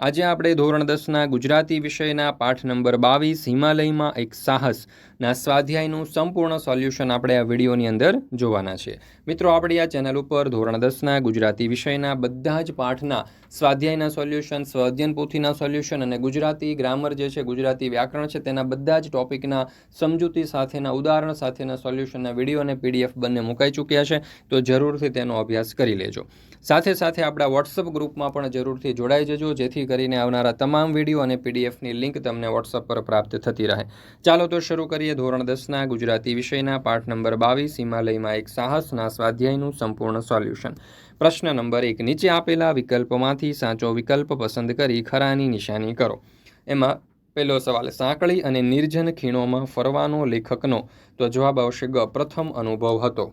આજે આપણે ધોરણ દસના ગુજરાતી વિષયના પાઠ નંબર બાવીસ, હિમાલયમાં એક સાહસના સ્વાધ્યાયનું સંપૂર્ણ સોલ્યુશન આપણે આ વિડીયોની અંદર જોવાના છે. મિત્રો, આપણી આ ચેનલ ઉપર ધોરણ દસના ગુજરાતી વિષયના બધા જ પાઠના સ્વાધ્યાયના સોલ્યુશન, સ્વાધ્યન પોથીના સોલ્યુશન અને ગુજરાતી ગ્રામર જે છે, ગુજરાતી વ્યાકરણ છે, તેના બધા જ ટોપિકના સમજૂતી સાથેના ઉદાહરણ સાથેના સોલ્યુશનના વીડિયો અને પીડીએફ બંને મુકાઈ ચૂક્યા છે, તો જરૂરથી તેનો અભ્યાસ કરી લેજો. સાથે સાથે આપણા વોટ્સઅપ ગ્રુપમાં પણ જરૂરથી જોડાઈ જજો, જેથી કરીને આવનારા તમામ વીડિયો અને પીડીએફની લિંક તમને વોટ્સઅપ પર પ્રાપ્ત થતી રહે. ચાલો તો શરૂ કરીએ ધોરણ દસના ગુજરાતી વિષયના પાઠ નંબર બાવીસ, હિમાલયમાં એક સાહસના સ્વાધ્યાયનું સંપૂર્ણ સોલ્યુશન. પ્રશ્ન નંબર એક, નીચે આપેલા વિકલ્પમાંથી સાચો વિકલ્પ પસંદ કરી ખરાની નિશાની કરો. એમાં પહેલો સવાલ, સાંકળી અને નિર્જન ખીણોમાં ફરવાનો લેખકનો તો જવાબ આવશે ગ, પ્રથમ અનુભવ હતો.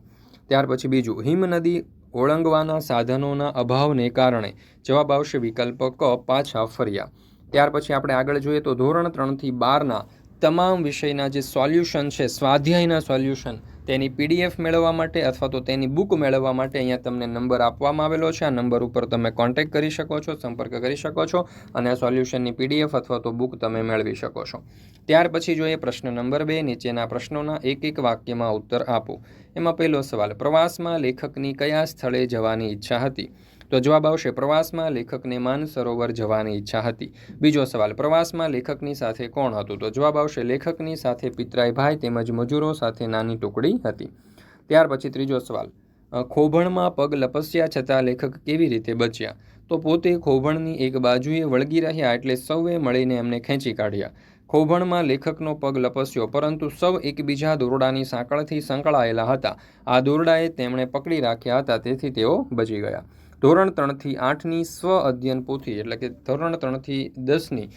ત્યાર પછી બીજું હિમ નદી ઓળંગવાના સાધનોના અભાવને કારણે જવાબ આવશે વિકલ્પ ક, પાછા ફર્યા. ત્યાર પછી આપણે આગળ જોઈએ તો ધોરણ ત્રણથી બારના તમામ વિષયના જે સોલ્યુશન છે, સ્વાધ્યાયના સોલ્યુશન તેની પીડીએફ મેળવવા માટે અથવા તો તેની બુક મેળવવા માટે અહીંયા તમને નંબર આપવામાં આવેલો છે. આ નંબર ઉપર તમે કોન્ટેક્ટ કરી શકો છો, સંપર્ક કરી શકો છો અને સોલ્યુશનની પીડીએફ અથવા તો બુક તમે મેળવી શકો છો. ત્યાર પછી જોઈએ પ્રશ્ન નંબર બે, નીચેના પ્રશ્નોના એક એક વાક્યમાં ઉત્તર આપો. એમાં પહેલો સવાલ, પ્રવાસમાં લેખકની કયા સ્થળે જવાની ઈચ્છા હતી? તો જવાબ આવશે પ્રવાસમાં લેખકને માનસરોવર જવાની ઈચ્છા હતી. બીજો સવાલ, પ્રવાસમાં લેખકની સાથે કોણ હતું? તો જવાબ આવશે લેખકની સાથે પિતરાઈ ભાઈ તેમજ મજૂરો સાથે નાની ટુકડી હતી. ત્યાર પછી ત્રીજો સવાલ ખોભણમાં પગ લપસ્યા છતાં લેખક કેવી રીતે બચ્યા? તો પોતે ખોભણની એક બાજુએ વળગી રહ્યા એટલે સૌએ મળીને એમને ખેંચી કાઢ્યા. ખોભણમાં લેખકનો પગ લપસ્યો, પરંતુ સૌ એકબીજા દોરડાની સાંકળથી સંકળાયેલા હતા. આ દોરડાએ તેમણે પકડી રાખ્યા હતા, તેથી તેઓ બચી ગયા. ધોરણ ત્રણથી આઠની સ્વ અધ્યયન પોથી, એટલે કે ધોરણ ત્રણથી દસની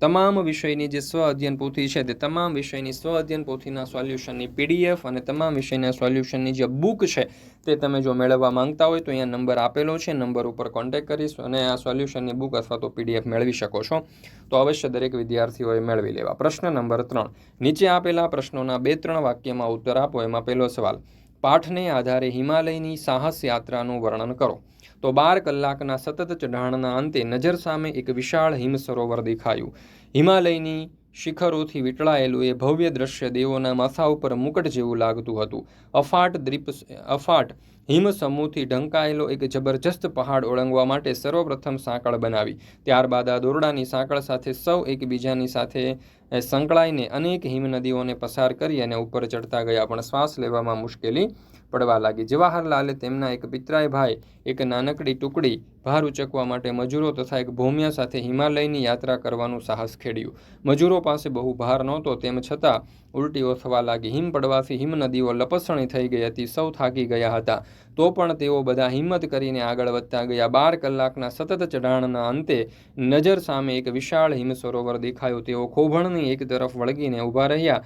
તમામ વિષયની જે સ્વ અધ્યયન પોથી છે, તે તમામ વિષયની સ્વ અધ્યયન પોથીના સોલ્યુશનની પીડીએફ અને તમામ વિષયના સોલ્યુશનની જે બુક છે, તે તમે જો મેળવવા માંગતા હોય તો અહીંયા નંબર આપેલો છે, નંબર ઉપર કોન્ટેક્ટ કરીશ અને આ સોલ્યુશનની બુક અથવા તો પીડીએફ મેળવી શકો છો. તો અવશ્ય દરેક વિદ્યાર્થીઓએ મેળવી લેવા. પ્રશ્ન નંબર ત્રણ. નીચે આપેલા પ્રશ્નોના બે ત્રણ વાક્યમાં ઉત્તર આપો, એમાં પહેલો સવાલ પાઠને આધારે હિમાલયની સાહસ યાત્રાનું વર્ણન કરો. તો બાર કલાકના સતત ચઢાણના અંતે નજર સામે એક વિશાળ હિમ સરોવર દેખાયું. હિમાલયની શિખરોથી વીંટળાયેલું એ ભવ્ય દ્રશ્ય દેવોના માથા ઉપર મુકટ જેવું લાગતું હતું. અફાટ દ્રીપ અફાટ હિમ સમૂહથી ઢંકાયેલો એક જબરજસ્ત પહાડ ઓળંગવા માટે સર્વપ્રથમ સાંકળ બનાવી. ત્યારબાદ આ દોરડાની સાંકળ સાથે સૌ એકબીજાની સાથે સંકળાઈને અનેક હિમનદીઓને પસાર કરી અને ઉપર ચડતા ગયા પણ શ્વાસ લેવામાં મુશ્કેલી પડવા લાગી. જવાહરલાલે તેમના એક પિતરાય ભાઈ, એક નાનકડી ટુકડી ભાર ઉચકવા માટે મજૂરો તથા એક ભૂમિયા સાથે હિમાલયની યાત્રા કરવાનું સાહસ ખેડ્યું. મજૂરો પાસે બહુ ભાર નહોતો, તેમ છતાં ઉલટીઓ થવા લાગી. હિમ પડવાથી હિમનદીઓ લપસણી થઈ ગઈ હતી, સૌ થાકી ગયા હતા. તો પણ તેઓ બધા હિંમત કરીને આગળ વધતા ગયા. બાર કલાકના સતત ચઢાણના અંતે નજર સામે એક વિશાળ હિમ સરોવર દેખાયું. તેઓ ખોભણની એક તરફ વળગીને ઊભા રહ્યા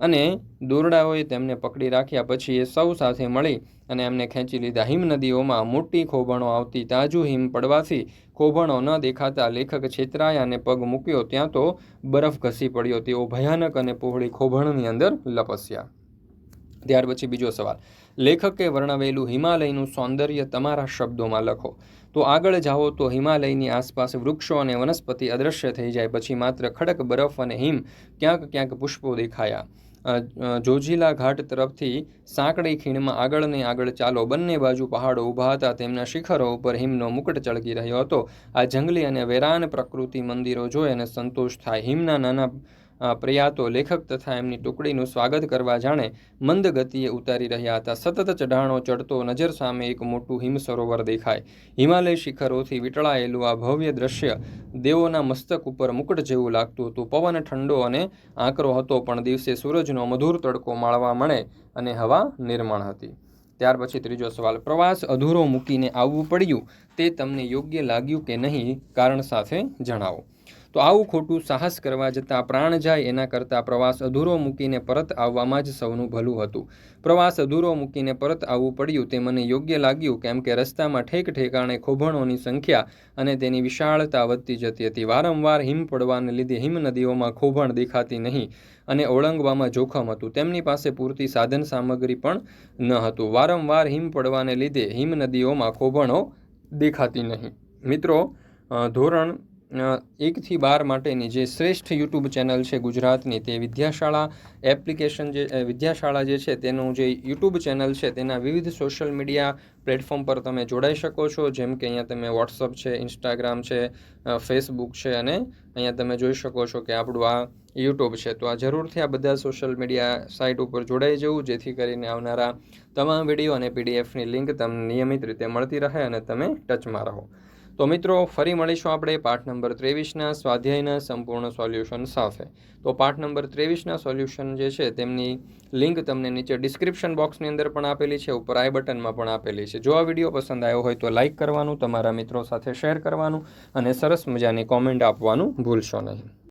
અને દોરડાઓએ તેમને પકડી રાખ્યા પછી એ સૌ સાથે મળી અને એમને ખેંચી લીધા. હિમ નદીઓમાં મોટી ખોભણો આવતી તાજું હિમ પડવાથી ખોભણો ન દેખાતા લેખક છેતરાયા અને પગ મૂક્યો. ત્યાં તો બરફ ઘસી પડ્યો. તેઓ ભયાનક અને પહોળી ખોભણની અંદર લપસ્યા. ત્યાર પછી બીજો સવાલ. લેખકે વર્ણવેલું હિમાલયનું સૌંદર્ય તમારા શબ્દોમાં લખો. તો આગળ જાઓ તો હિમાલયની આસપાસ વૃક્ષો અને વનસ્પતિ અદૃશ્ય થઈ જાય, પછી માત્ર ખડક, બરફ અને હિમ ક્યાંક ક્યાંક પુષ્પો દેખાયા. જોજીલા ઘાટ તરફથી સાંકડી ખીણમાં આગળ ને આગળ ચાલો, બંને બાજુ પહાડો ઊભા હતા, તેમના શિખરો ઉપર હિમનો મુકટ ચળકી રહ્યો હતો. આ જંગલી અને વેરાન પ્રકૃતિ મંદિરો જોઈ અને સંતોષ થાય. હિમના નાના પ્રયાતો લેખક તથા એમની ટુકડીનું સ્વાગત કરવા જાણે મંદ ગતિએ ઉતારી રહ્યા હતા. સતત ચઢાણો ચડતો નજર સામે એક મોટું હિમ સરોવર દેખાય. હિમાલય શિખરોથી વીંટળાયેલું આ ભવ્ય દ્રશ્ય દેવોના મસ્તક ઉપર મુકટ જેવું લાગતું હતું. પવન ઠંડો અને આકરો હતો, પણ દિવસે સૂરજનો મધુર તડકો માળવા મળે અને હવા નિર્માણ હતી. ત્યાર પછી ત્રીજો સવાલ, પ્રવાસ અધૂરો મૂકીને આવવું પડ્યું તે તમને યોગ્ય લાગ્યું કે નહીં, કારણ સાથે જણાવો. તો આવું ખોટું સાહસ કરવા જતાં પ્રાણ જાય એના કરતાં પ્રવાસ અધૂરો મૂકીને પરત આવવામાં જ સૌનું ભલું હતું. પ્રવાસ અધૂરો મૂકીને પરત આવવું પડ્યું તે મને યોગ્ય લાગ્યું, કેમ કે રસ્તામાં ઠેક ઠેકાણે ખોભણોની સંખ્યા અને તેની વિશાળતા વધતી જતી હતી. વારંવાર હિમ પડવાને લીધે હિમ નદીઓમાં ખોભણ દેખાતી નહીં અને ઓળંગવામાં જોખમ હતું. તેમની પાસે પૂરતી સાધન સામગ્રી પણ ન હતું. વારંવાર હિમ પડવાને લીધે હિમ નદીઓમાં ખોભણો દેખાતી નહીં. મિત્રો ધોરણ એકથી બાર માટેની જે શ્રેષ્ઠ યુટ્યુબ ચેનલ છે ગુજરાતની તે વિદ્યાશાળા એપ્લિકેશન જે વિદ્યાશાળા જે છે તેનું જે યુટ્યુબ ચેનલ છે તેના વિવિધ સોશિયલ મીડિયા પ્લેટફોર્મ પર તમે જોડાઈ શકો છો. જેમ કે અહીંયા તમે વોટ્સઅપ છે, ઇન્સ્ટાગ્રામ છે ફેસબુક છે અને અહીંયા તમે જોઈ શકો છો કે આપણું આ યુટ્યુબ છે. તો આ જરૂરથી આ બધા સોશિયલ મીડિયા સાઇટ ઉપર જોડાઈ જવું, જેથી કરીને આવનારા તમામ વીડિયો અને પીડીએફની લિંક તમને નિયમિત રીતે મળતી રહે અને તમે ટચમાં રહો. તો મિત્રો, ફરી મળીશું આપણે પાઠ નંબર ત્રેવીસના સ્વાધ્યાયના સંપૂર્ણ સોલ્યુશન સાથે. તો પાઠ નંબર ત્રેવીસના સોલ્યુશન જે છે, તેમની લિંક તમને નીચે ડિસ્ક્રિપ્શન બોક્સની અંદર પણ આપેલી છે, ઉપર આઈ બટનમાં પણ આપેલી છે. જો આ વીડિયો પસંદ આવ્યો હોય તો લાઇક કરવાનું, તમારા મિત્રો સાથે શેર કરવાનું અને સરસ મજાની કોમેન્ટ આપવાનું ભૂલશો નહીં.